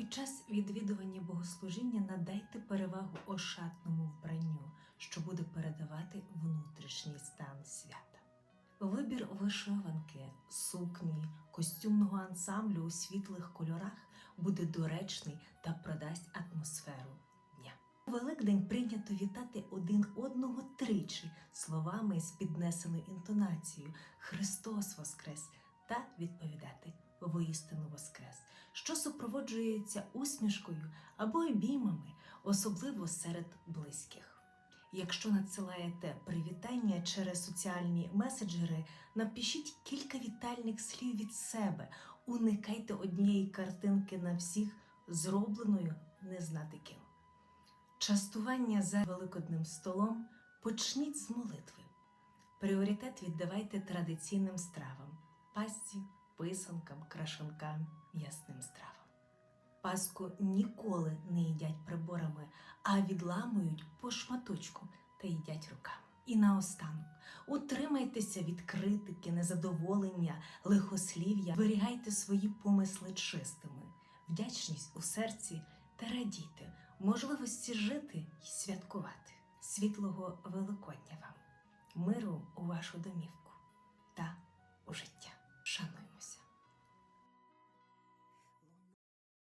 Під час відвідування богослужіння надайте перевагу ошатному вбранню, що буде передавати внутрішній стан свята. Вибір вишиванки, сукні, костюмного ансамблю у світлих кольорах буде доречний та продасть атмосферу дня. У Великдень прийнято вітати один одного тричі словами з піднесеною інтонацією Христос Воскрес та відповідати воістину Воскрес, що супроводжується усмішкою або обіймами, особливо серед близьких. Якщо надсилаєте привітання через соціальні меседжери, напишіть кілька вітальних слів від себе. Уникайте однієї картинки на всіх, зробленою не знати ким. Частування за великодним столом почніть з молитви. Пріоритет віддавайте традиційним стравам пасті, писанкам, крашанкам, ясним стравам. Паску ніколи не їдять приборами, а відламують по шматочку та їдять руками. І наостанок утримайтеся від критики, незадоволення, лихослів'я, зберігайте свої помисли чистими, вдячність у серці та радійте можливості жити і святкувати. Світлого Великодня вам, миру у вашу домівку.